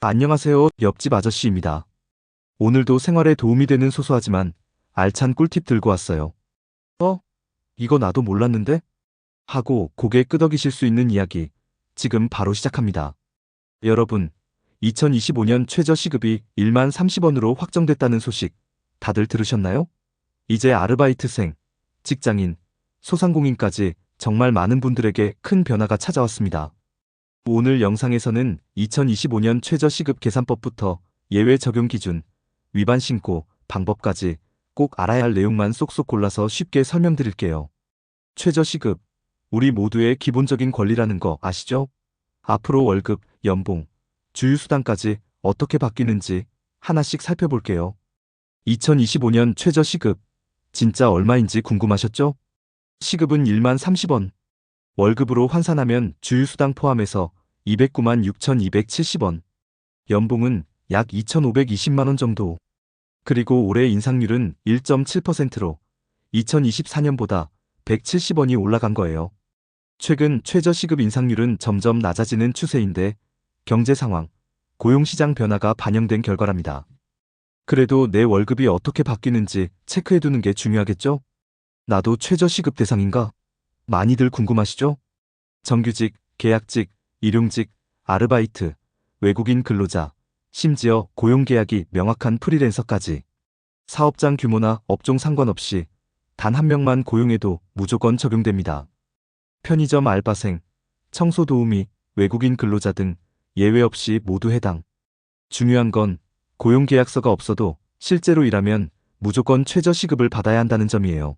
안녕하세요. 옆집 아저씨입니다. 오늘도 생활에 도움이 되는 소소하지만 알찬 꿀팁 들고 왔어요. 어? 이거 나도 몰랐는데? 하고 고개 끄덕이실 수 있는 이야기 지금 바로 시작합니다. 여러분, 2025년 최저 시급이 1만 30원으로 확정됐다는 소식 다들 들으셨나요? 이제 아르바이트생, 직장인, 소상공인까지 정말 많은 분들에게 큰 변화가 찾아왔습니다. 오늘 영상에서는 2025년 최저시급 계산법부터 예외 적용 기준, 위반 신고, 방법까지 꼭 알아야 할 내용만 쏙쏙 골라서 쉽게 설명드릴게요. 최저시급, 우리 모두의 기본적인 권리라는 거 아시죠? 앞으로 월급, 연봉, 주휴수당까지 어떻게 바뀌는지 하나씩 살펴볼게요. 2025년 최저시급, 진짜 얼마인지 궁금하셨죠? 시급은 1만 30원. 월급으로 환산하면 주휴수당 포함해서 209만 6,270원. 연봉은 약 2,520만원 정도. 그리고 올해 인상률은 1.7%로 2024년보다 170원이 올라간 거예요. 최근 최저시급 인상률은 점점 낮아지는 추세인데 경제 상황, 고용시장 변화가 반영된 결과랍니다. 그래도 내 월급이 어떻게 바뀌는지 체크해두는 게 중요하겠죠? 나도 최저시급 대상인가? 많이들 궁금하시죠? 정규직, 계약직, 일용직, 아르바이트, 외국인 근로자, 심지어 고용계약이 명확한 프리랜서까지 사업장 규모나 업종 상관없이 단 한 명만 고용해도 무조건 적용됩니다. 편의점 알바생, 청소 도우미, 외국인 근로자 등 예외 없이 모두 해당. 중요한 건 고용계약서가 없어도 실제로 일하면 무조건 최저시급을 받아야 한다는 점이에요.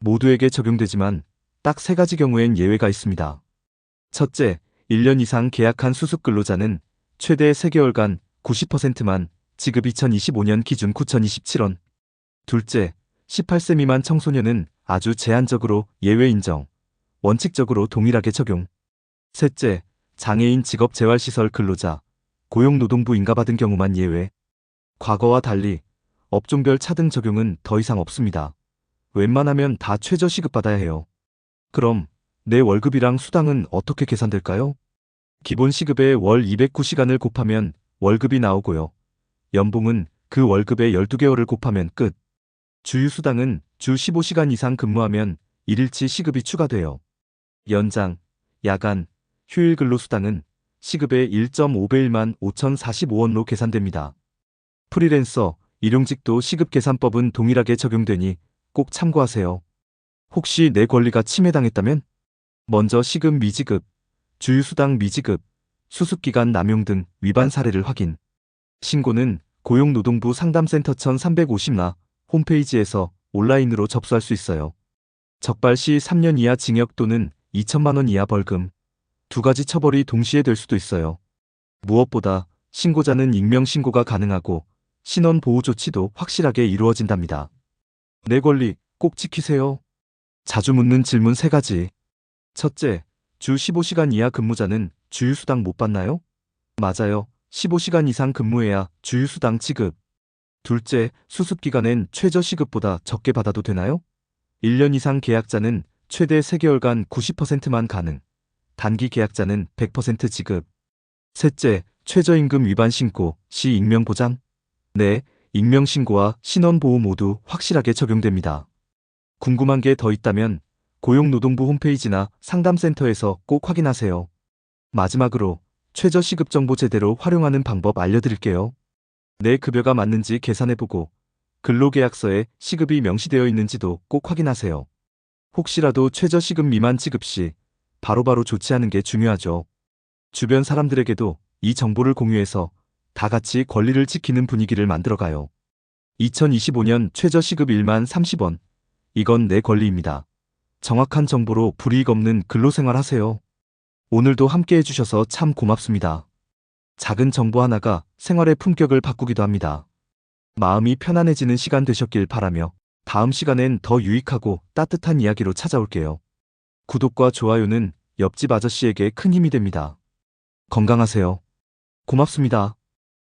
모두에게 적용되지만 딱 세 가지 경우엔 예외가 있습니다. 첫째, 1년 이상 계약한 수습 근로자는 최대 3개월간 90%만 지급 2025년 기준 9,027원. 둘째, 18세 미만 청소년은 아주 제한적으로 예외 인정. 원칙적으로 동일하게 적용. 셋째, 장애인 직업 재활시설 근로자, 고용노동부 인가받은 경우만 예외. 과거와 달리 업종별 차등 적용은 더 이상 없습니다. 웬만하면 다 최저시급 받아야 해요. 그럼 내 월급이랑 수당은 어떻게 계산될까요? 기본 시급에 월 209시간을 곱하면 월급이 나오고요. 연봉은 그 월급의 12개월을 곱하면 끝. 주휴수당은 주 15시간 이상 근무하면 1일치 시급이 추가돼요. 연장, 야간, 휴일 근로수당은 시급의 1.5배일만 5,045원로 계산됩니다. 프리랜서, 일용직도 시급 계산법은 동일하게 적용되니 꼭 참고하세요. 혹시 내 권리가 침해당했다면? 먼저 시급 미지급, 주휴수당 미지급, 수습기간 남용 등 위반 사례를 확인. 신고는 고용노동부 상담센터 1350나 홈페이지에서 온라인으로 접수할 수 있어요. 적발 시 3년 이하 징역 또는 2천만 원 이하 벌금. 두 가지 처벌이 동시에 될 수도 있어요. 무엇보다 신고자는 익명 신고가 가능하고 신원 보호 조치도 확실하게 이루어진답니다. 내 권리 꼭 지키세요. 자주 묻는 질문 세 가지. 첫째, 주 15시간 이하 근무자는 주휴수당 못 받나요? 맞아요. 15시간 이상 근무해야 주휴수당 지급. 둘째, 수습기간엔 최저시급보다 적게 받아도 되나요? 1년 이상 계약자는 최대 3개월간 90%만 가능. 단기 계약자는 100% 지급. 셋째, 최저임금 위반 신고, 시 익명 보장? 네, 익명 신고와 신원 보호 모두 확실하게 적용됩니다. 궁금한 게 더 있다면 고용노동부 홈페이지나 상담센터에서 꼭 확인하세요. 마지막으로 최저시급 정보 제대로 활용하는 방법 알려드릴게요. 내 급여가 맞는지 계산해보고 근로계약서에 시급이 명시되어 있는지도 꼭 확인하세요. 혹시라도 최저시급 미만 지급 시 바로바로 조치하는 게 중요하죠. 주변 사람들에게도 이 정보를 공유해서 다 같이 권리를 지키는 분위기를 만들어가요. 2025년 최저시급 1만 30원. 이건 내 권리입니다. 정확한 정보로 불이익 없는 근로생활 하세요. 오늘도 함께 해주셔서 참 고맙습니다. 작은 정보 하나가 생활의 품격을 바꾸기도 합니다. 마음이 편안해지는 시간 되셨길 바라며 다음 시간엔 더 유익하고 따뜻한 이야기로 찾아올게요. 구독과 좋아요는 옆집 아저씨에게 큰 힘이 됩니다. 건강하세요. 고맙습니다.